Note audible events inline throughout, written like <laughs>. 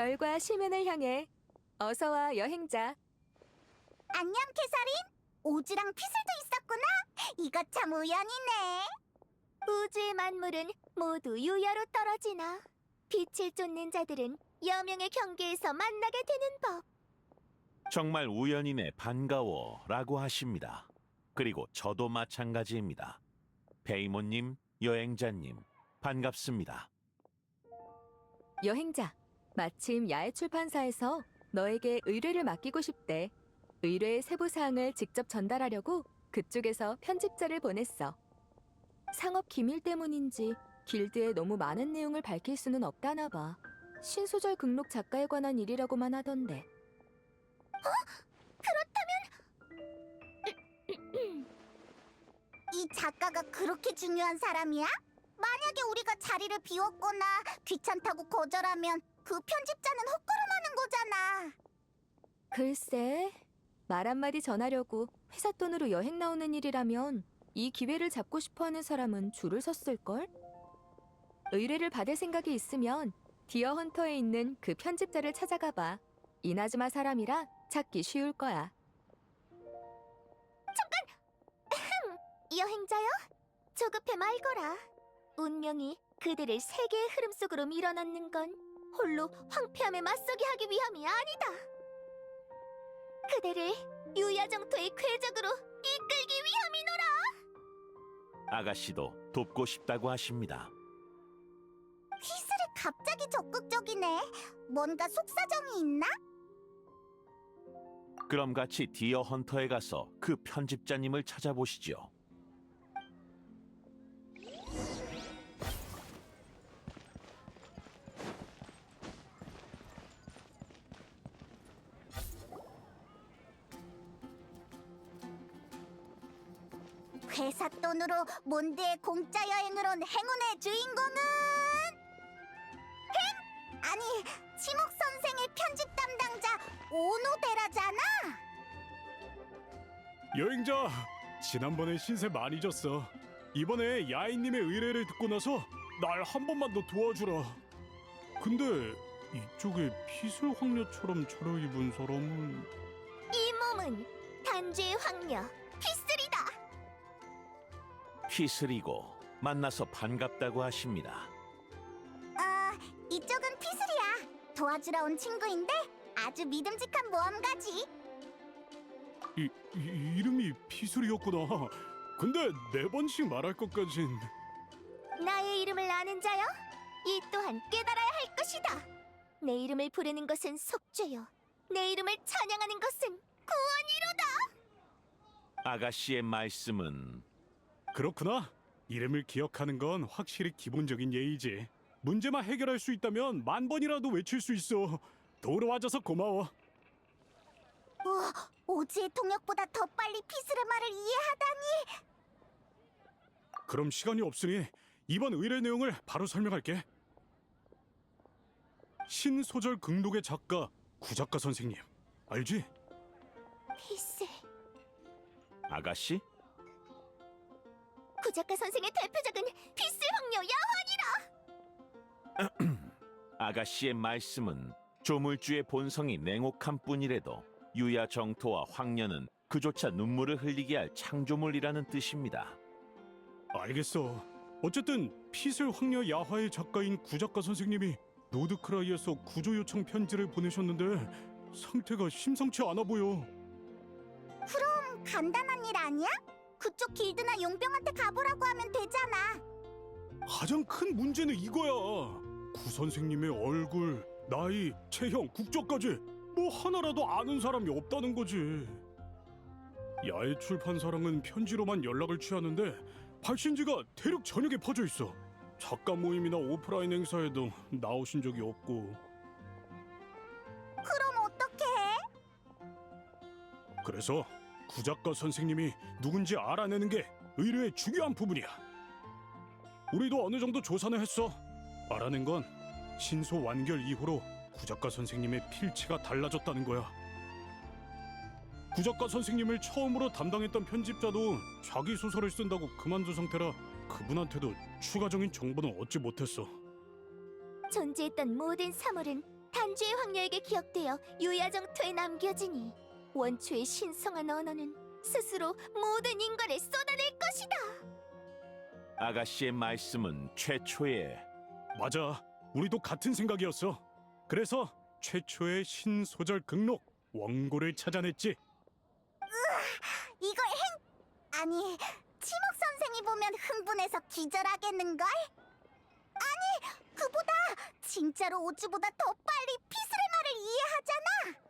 별과 시면을 향해 어서와 여행자. 안녕, 캐서린. 오즈랑 피슬도 있었구나. 이거 참 우연이네. 우주의 만물은 모두 유야로 떨어지나 빛을 쫓는 자들은 여명의 경계에서 만나게 되는 법. 정말 우연이네 반가워 라고 하십니다. 그리고 저도 마찬가지입니다. 베이모님, 여행자님, 반갑습니다. 여행자. 마침 야외 출판사에서 너에게 의뢰를 맡기고 싶대. 의뢰의 세부 사항을 직접 전달하려고 그쪽에서 편집자를 보냈어. 상업 기밀 때문인지 길드에 너무 많은 내용을 밝힐 수는 없다나 봐. 신소설 극록 작가에 관한 일이라고만 하던데. <clears throat> 이 작가가 그렇게 중요한 사람이야? 만약에 우리가 자리를 비웠거나 귀찮다고 거절하면 그 편집자는 헛걸음하는 거잖아. 글쎄, 말 한마디 전하려고 회사 돈으로 여행 나오는 일이라면 이 기회를 잡고 싶어 하는 사람은 줄을 섰을걸? 의뢰를 받을 생각이 있으면 디어 헌터에 있는 그 편집자를 찾아가 봐. 이나즈마 사람이라 찾기 쉬울 거야. 여행자여, 조급해 말거라. 운명이 그들을 세계의 흐름 속으로 밀어넣는 건 홀로 황폐함에 맞서게 하기 위함이 아니다. 그대를 유야정토의 궤적으로 이끌기 위함이노라. 아가씨도 돕고 싶다고 하십니다. 피슬이 갑자기 적극적이네. 뭔가 속사정이 있나? 그럼 같이 디어 헌터에 가서 그 편집자님을 찾아보시죠. 회사 돈으로 몬드의 공짜 여행을 온 행운의 주인공은 행 아니 치목 선생의 편집 담당자 오노데라잖아. 여행자, 지난번에 신세 많이 졌어. 이번에 야인님의 의뢰를 듣고 나서 날 한 번만 더 도와주라. 근데 이쪽에 피술 황녀처럼 차려입은 사람은 이 몸은 단죄의 황녀. 피슬이고 만나서 반갑다고 하십니다. 아 이쪽은 피슬이야. 도와주러 온 친구인데 아주 믿음직한 모험가지. 이, 이 이름이 피술이었구나. 근데 네 번씩 말할 것까진 나의 이름을 아는 자여, 이 또한 깨달아야 할 것이다. 내 이름을 부르는 것은 속죄요. 내 이름을 찬양하는 것은 구원이로다. 아가씨의 말씀은 그렇구나. 이름을 기억하는 건 확실히 기본적인 예의지. 문제만 해결할 수 있다면 만 번이라도 외칠 수 있어. 도로 와줘서 고마워. 우와 오지의 통역보다 더 빨리 피슬의 말을 이해하다니. 그럼 시간이 없으니 이번 의뢰 내용을 바로 설명할게. 신소설 극록의 작가 구작가 선생님 알지? 피슬, 아가씨? 구작가 선생의 대표작은 피슬 황녀 야환이라. 아가씨의 말씀은 조물주의 본성이 냉혹한 뿐이라도 유야 정토와 황녀는 그조차 눈물을 흘리게 할 창조물이라는 뜻입니다. 알겠어. 어쨌든 피슬 황녀 야화의 작가인 구작가 선생님이 노드크라이에서 구조 요청 편지를 보내셨는데 상태가 심상치 않아 보여. 간단한 일 아니야? 그쪽 길드나 용병한테 가보라고 하면 되잖아. 가장 큰 문제는 이거야. 구 선생님의 얼굴, 나이, 체형, 국적까지 뭐 하나라도 아는 사람이 없다는 거지. 야외 출판사랑은 편지로만 연락을 취하는데 발신지가 대륙 전역에 퍼져 있어. 작가 모임이나 오프라인 행사에도 나오신 적이 없고. 그럼 어떻게 해? 그래서 구작가 선생님이 누군지 알아내는 게 의뢰의 중요한 부분이야. 우리도 어느 정도 조사는 했어. 알아낸 건 신소 완결 이후로 구작가 선생님의 필체가 달라졌다는 거야. 구작가 선생님을 처음으로 담당했던 편집자도 자기 소설을 쓴다고 그만둔 상태라 그분한테도 추가적인 정보는 얻지 못했어. 존재했던 모든 사물은 단주의 황녀에게 기억되어 유야정토에 남겨지니 원초의 신성한 언어는 스스로 모든 인간을 쏟아낼 것이다. 아가씨의 말씀은 최초의 맞아. 우리도 같은 생각이었어. 그래서 최초의 신소절 극록 원고를 찾아냈지. 이걸 행 아니 치목 선생이 보면 흥분해서 기절하겠는걸? 아니 그보다 진짜로 오즈보다 더 빨리 피스의 말을 이해하잖아.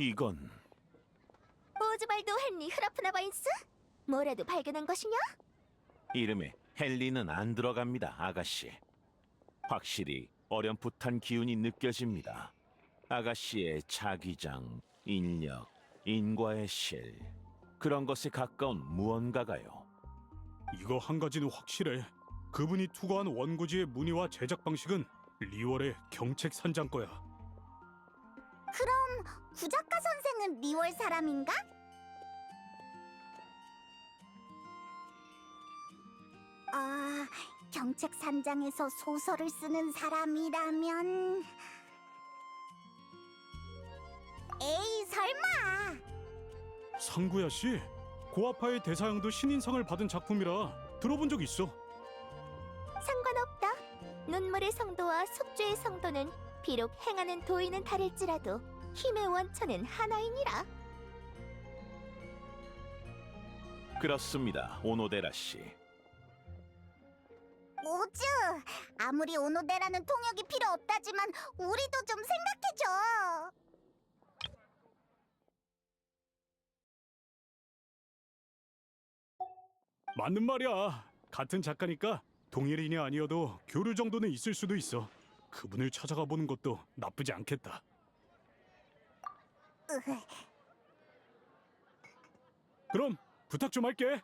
이건 오즈발도 헨리 흐라프나바인스? 뭐라도 발견한 것이냐? 이름에 헨리는 안 들어갑니다, 아가씨. 확실히 어렴풋한 기운이 느껴집니다. 아가씨의 자기장, 인력, 인과의 실 그런 것에 가까운 무언가가요. 이거 한 가지는 확실해. 그분이 투고한 원고지의 문의와 제작 방식은 리월의 경책 산장 거야. 그럼 구작가 선생은 리월 사람인가? 아, 경책 산장에서 소설을 쓰는 사람이라면 에이 설마 상구야 씨, 고아파의 대사형도 신인상을 받은 작품이라 들어본 적 있어. 상관없다. 눈물의 성도와 속죄의 성도는 비록 행하는 도의는 다를지라도 힘의 원천은 하나이니라. 그렇습니다, 오노데라 씨. 오즈 아무리 오노데라는 통역이 필요 없다지만 우리도 좀 생각해줘. 맞는 말이야. 같은 작가니까 동일인이 아니어도 교류 정도는 있을 수도 있어. 그분을 찾아가 보는 것도 나쁘지 않겠다. 그럼 부탁 좀 할게.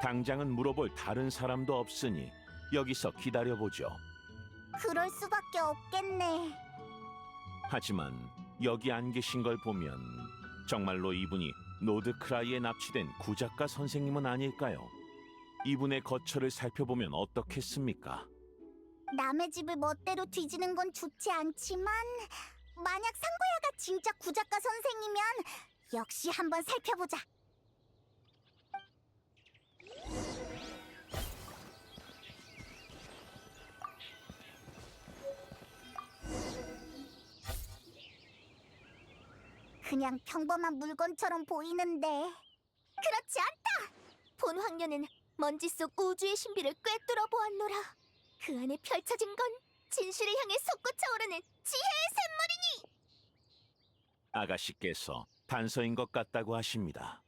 당장은 물어볼 다른 사람도 없으니 여기서 기다려보죠. 그럴 수밖에 없겠네. 하지만 여기 안 계신 걸 보면 정말로 이분이 노드크라이에 납치된 구작가 선생님은 아닐까요? 이분의 거처를 살펴보면 어떻겠습니까? 남의 집을 멋대로 뒤지는 건 좋지 않지만 만약 상구야가 진짜 구작가 선생이면 역시 한번 살펴보자. 그냥 평범한 물건처럼 보이는데 그렇지 않다. 본 황녀는 먼지 속 우주의 신비를 꿰뚫어 보았노라. 그 안에 펼쳐진 건 진실을 향해 솟구쳐오르는 지혜의 샘물이니. 아가씨께서 단서인 것 같다고 하십니다.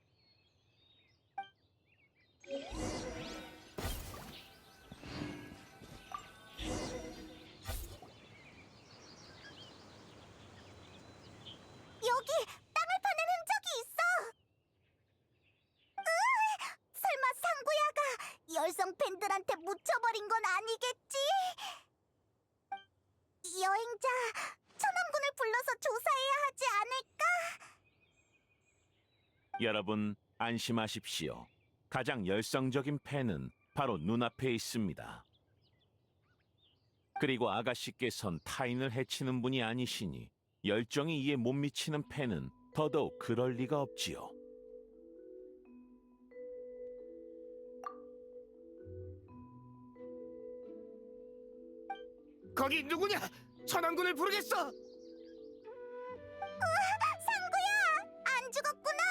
팬들한테 묻혀버린 건 아니겠지? 여행자 천왕군을 불러서 조사해야 하지 않을까? 여러분 안심하십시오. 가장 열성적인 팬은 바로 눈앞에 있습니다. 그리고 아가씨께선 타인을 해치는 분이 아니시니 열정이 이에 못 미치는 팬은 더더욱 그럴 리가 없지요. 거기 누구냐? 천왕군을 부르겠어. 상구야! 안 죽었구나!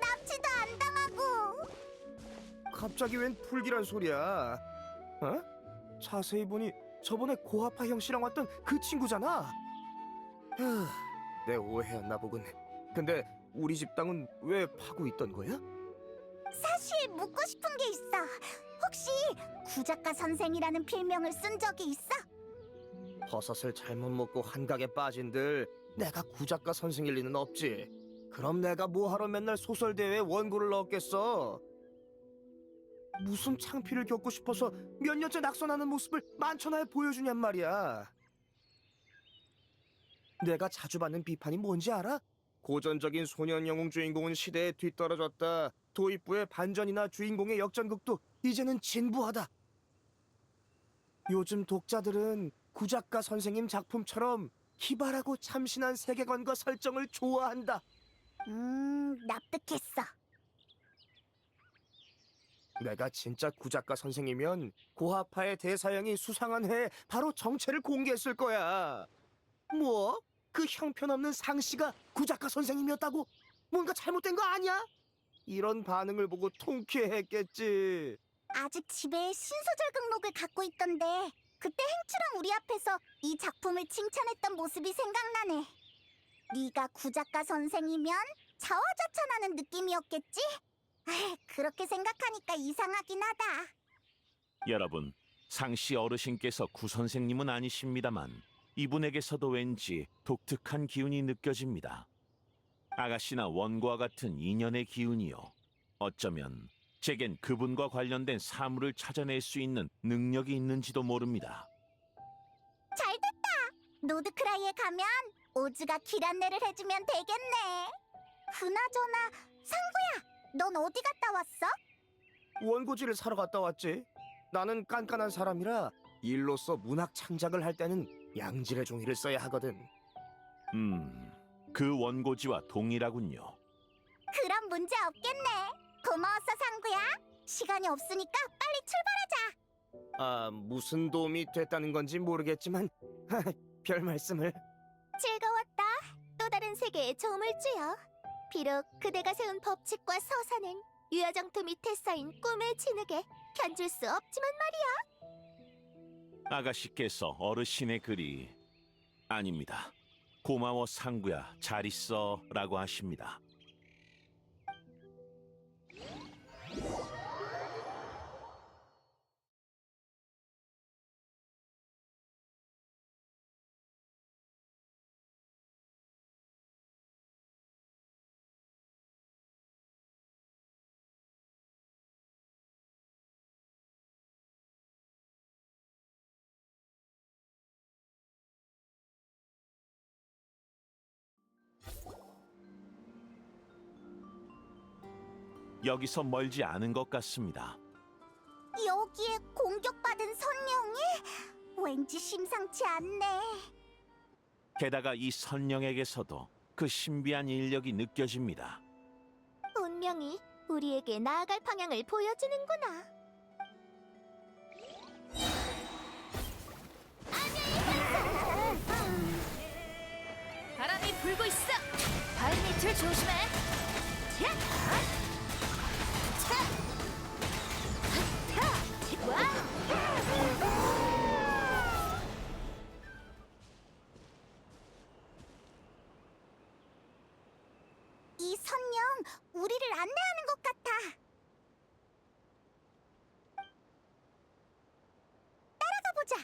납치도 안 당하고! 갑자기 웬 불길한 소리야? 어? 자세히 보니 저번에 고아파 형씨랑 왔던 그 친구잖아. 휴, 내 오해였나 보군. 근데 우리 집 땅은 왜 파고 있던 거야? 사실 묻고 싶은 게 있어. 혹시 구작가 선생이라는 필명을 쓴 적이 있어? 버섯을 잘못 먹고 한강에 빠진들 내가 구작가 선생일 리는 없지. 그럼 내가 뭐하러 맨날 소설 대회에 원고를 넣었겠어? 무슨 창피를 겪고 싶어서 몇 년째 낙선하는 모습을 만천하에 보여주냔 말이야. 내가 자주 받는 비판이 뭔지 알아? 고전적인 소년 영웅 주인공은 시대에 뒤떨어졌다. 도입부의 반전이나 주인공의 역전극도 이제는 진부하다. 요즘 독자들은 구작가 선생님 작품처럼 기발하고 참신한 세계관과 설정을 좋아한다. 음, 납득했어. 내가 진짜 구작가 선생이면 고아파의 대사형이 수상한 해에 바로 정체를 공개했을 거야. 뭐? 그 형편없는 상씨가 구작가 선생님이었다고? 뭔가 잘못된 거 아니야? 이런 반응을 보고 통쾌했겠지. 아직 집에 신소절 극록을 갖고 있던데 그때 행추랑 우리 앞에서 이 작품을 칭찬했던 모습이 생각나네. 네가 구작가 선생이면 자화자찬하는 느낌이었겠지? 아, 그렇게 생각하니까 이상하긴 하다. 여러분, 상씨 어르신께서 구 선생님은 아니십니다만 이분에게서도 왠지 독특한 기운이 느껴집니다. 아가씨나 원고와 같은 인연의 기운이요. 어쩌면 제겐 그분과 관련된 사물을 찾아낼 수 있는 능력이 있는지도 모릅니다. 잘됐다. 노드크라이에 가면 오즈가 길 안내를 해주면 되겠네. 그나저나 상구야, 넌 어디 갔다 왔어? 원고지를 사러 갔다 왔지. 나는 깐깐한 사람이라 일로서 문학 창작을 할 때는 양질의 종이를 써야 하거든. 음, 그 원고지와 동일하군요. 그럼 문제 없겠네. 고마웠어 상구야. 시간이 없으니까 빨리 출발하자. 아, 무슨 도움이 됐다는 건지 모르겠지만 <laughs> 별 말씀을. 즐거웠다. 또 다른 세계의 조물주여. 비록 그대가 세운 법칙과 서사는 유야정토 밑에 쌓인 꿈의 진흙에 견줄 수 없지만 말이야. 아가씨께서 어르신의 글이 아닙니다. 고마워 상구야 잘 있어라고 하십니다. 여기서 멀지 않은 것 같습니다. 여기에 공격받은 선녀이 왠지 심상치 않네. 게다가 이 선령에게서도 그 신비한 인력이 느껴집니다. 운명이 우리에게 나아갈 방향을 보여주는구나. 바람이 불고 있어. 발밑을 조심해. 야! 이 선녀 우리를 안내하는 것 같아. 따라가 보자.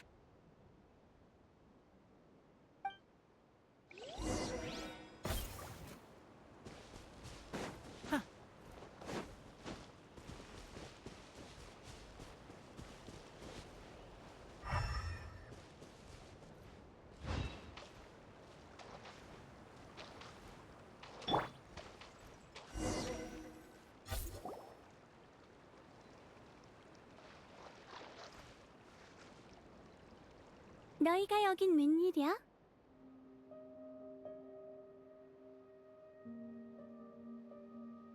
너희가 여긴 웬일이야?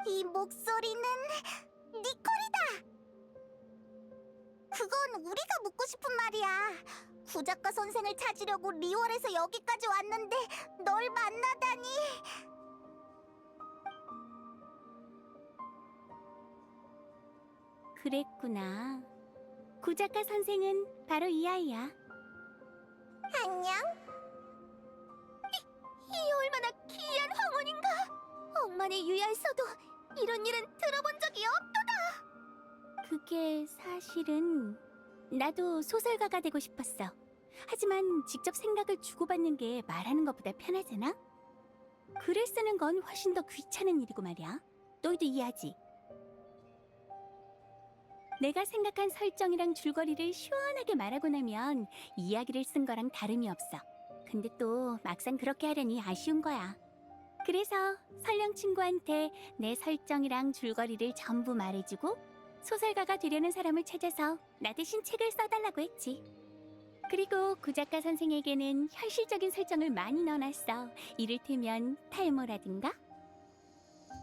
이 목소리는 니콜이다. 그건 우리가 묻고 싶은 말이야. 구작가 선생을 찾으려고 리월에서 여기까지 왔는데 널 만나다니. 그랬구나. 구작가 선생은 바로 이 아이야. 안녕. 이 얼마나 기이한 황혼인가? 억만의 유야에서도 이런 일은 들어본 적이 없. 그게 사실은 나도 소설가가 되고 싶었어. 하지만 직접 생각을 주고받는 게 말하는 것보다 편하잖아. 글을 쓰는 건 훨씬 더 귀찮은 일이고 말이야. 너희도 이해하지? 내가 생각한 설정이랑 줄거리를 시원하게 말하고 나면 이야기를 쓴 거랑 다름이 없어. 근데 또 막상 그렇게 하려니 아쉬운 거야. 그래서 설령 친구한테 내 설정이랑 줄거리를 전부 말해주고 소설가가 되려는 사람을 찾아서 나 대신 책을 써달라고 했지. 그리고 구작가 선생에게는 현실적인 설정을 많이 넣어놨어. 이를테면 탈모라든가.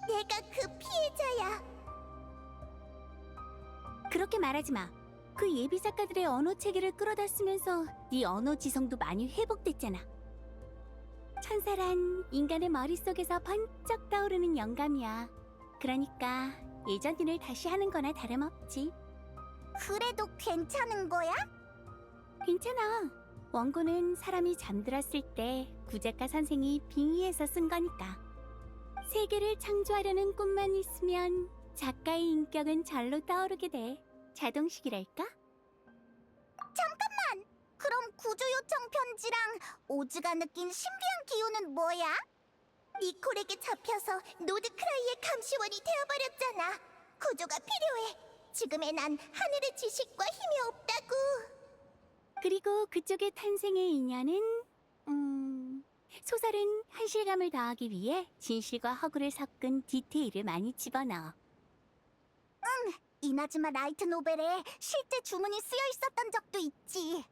내가 그 피해자야. 그렇게 말하지 마. 그 예비 작가들의 언어 체계를 끌어다 쓰면서 네 언어 지성도 많이 회복됐잖아. 천사란 인간의 머릿속에서 번쩍 떠오르는 영감이야. 그러니까 예전 일을 다시 하는 거나 다름없지. 그래도 괜찮은 거야? 괜찮아. 원고는 사람이 잠들었을 때 구작가 선생이 빙의해서 쓴 거니까. 세계를 창조하려는 꿈만 있으면 작가의 인격은 절로 떠오르게 돼. 자동식이랄까? 그럼 구조 요청 편지랑 오즈가 느낀 신비한 기운은 뭐야? 니콜에게 잡혀서 노드크라이의 감시원이 되어버렸잖아. 구조가 필요해. 지금의 난 하늘의 지식과 힘이 없다고. 그리고 그쪽의 탄생의 인연은 음... 소설은 현실감을 더하기 위해 진실과 허구를 섞은 디테일을 많이 집어넣어. 이나즈마 라이트 노벨에 실제 주문이 쓰여 있었던 적도 있지.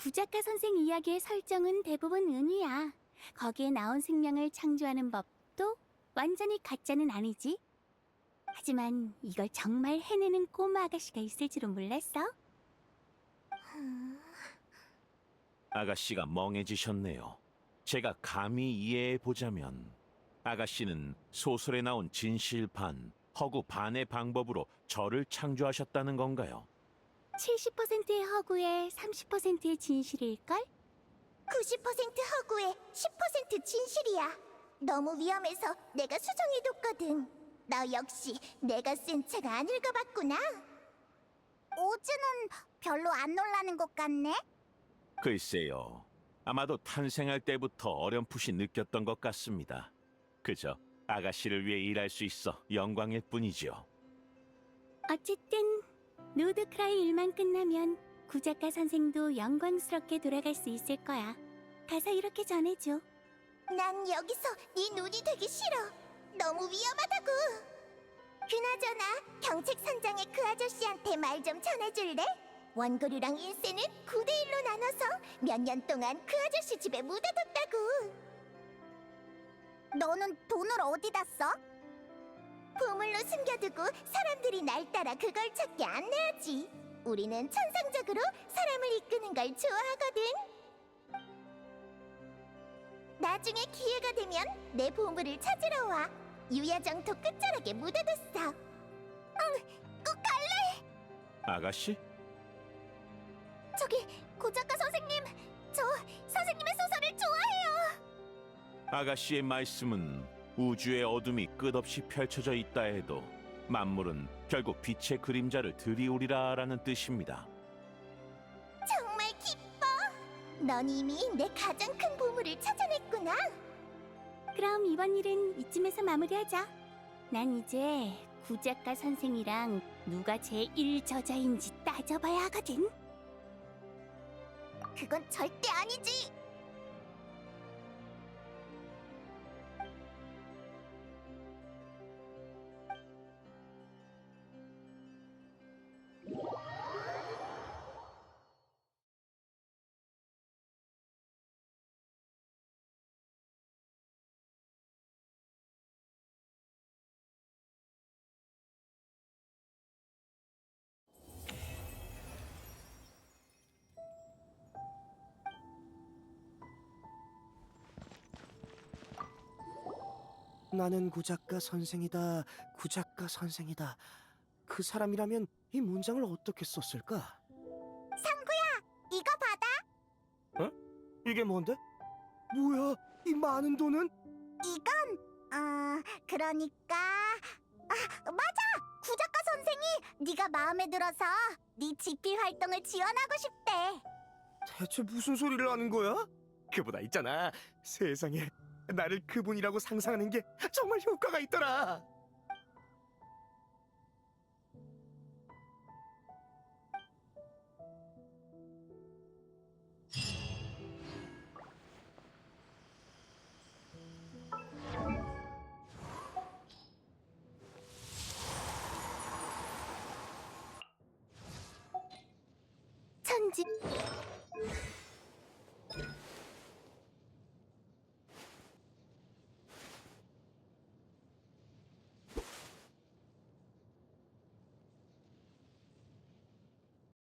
구작가 선생 이야기의 설정은 대부분 은유야. 거기에 나온 생명을 창조하는 법도 완전히 가짜는 아니지. 하지만 이걸 정말 해내는 꼬마 아가씨가 있을 줄은 몰랐어. 아가씨가 멍해지셨네요. 제가 감히 이해해 보자면 아가씨는 소설에 나온 진실 반, 허구 반의 방법으로 저를 창조하셨다는 건가요? 70%의 허구에 30%의 진실일걸? 90% 허구에 10% 진실이야. 너무 위험해서 내가 수정해뒀거든. 너 역시 내가 쓴 책 안 읽어봤구나. 오즈는 별로 안 놀라는 것 같네. 글쎄요. 아마도 탄생할 때부터 어렴풋이 느꼈던 것 같습니다. 그저 아가씨를 위해 일할 수 있어 영광일 뿐이지요. 어쨌든 노드크라이 일만 끝나면 구작가 선생도 영광스럽게 돌아갈 수 있을 거야. 가서 이렇게 전해줘. 난 여기서 네 눈이 되기 싫어. 너무 위험하다고. 그나저나 경책 선장의 그 아저씨한테 말 좀 전해줄래? 원고료랑 일세는 9대 1로 나눠서 몇 년 동안 그 아저씨 집에 묻어뒀다고. 너는 돈을 어디다 써? 보물로 숨겨두고 사람들이 날 따라 그걸 찾게 안내하지. 우리는 천상적으로 사람을 이끄는 걸 좋아하거든. 나중에 기회가 되면 내 보물을 찾으러 와. 유야정토 끝자락에 묻어뒀어. 응, 꼭 갈래. 아가씨? 저기 고작가 선생님, 저 선생님의 소설을 좋아해요. 아가씨의 말씀은 우주의 어둠이 끝없이 펼쳐져 있다 해도 만물은 결국 빛의 그림자를 들이오리라라는 뜻입니다. 정말 기뻐. 넌 이미 내 가장 큰 보물을 찾아냈구나. 그럼 이번 일은 이쯤에서 마무리하자. 난 이제 구작가 선생이랑 누가 제1 저자인지 따져봐야 하거든. 그건 절대 아니지. 나는 구작가 선생이다. 구작가 선생이다. 그 사람이라면 이 문장을 어떻게 썼을까? 이거 받아. 이게 뭔데? 뭐야? 이 많은 돈은? 이건 어 그러니까 아 맞아 구작가 선생이 네가 마음에 들어서 네 집필 활동을 지원하고 싶대. 대체 무슨 소리를 하는 거야? 그보다 있잖아. 세상에 나를 그분이라고 상상하는 게 정말 효과가 있더라.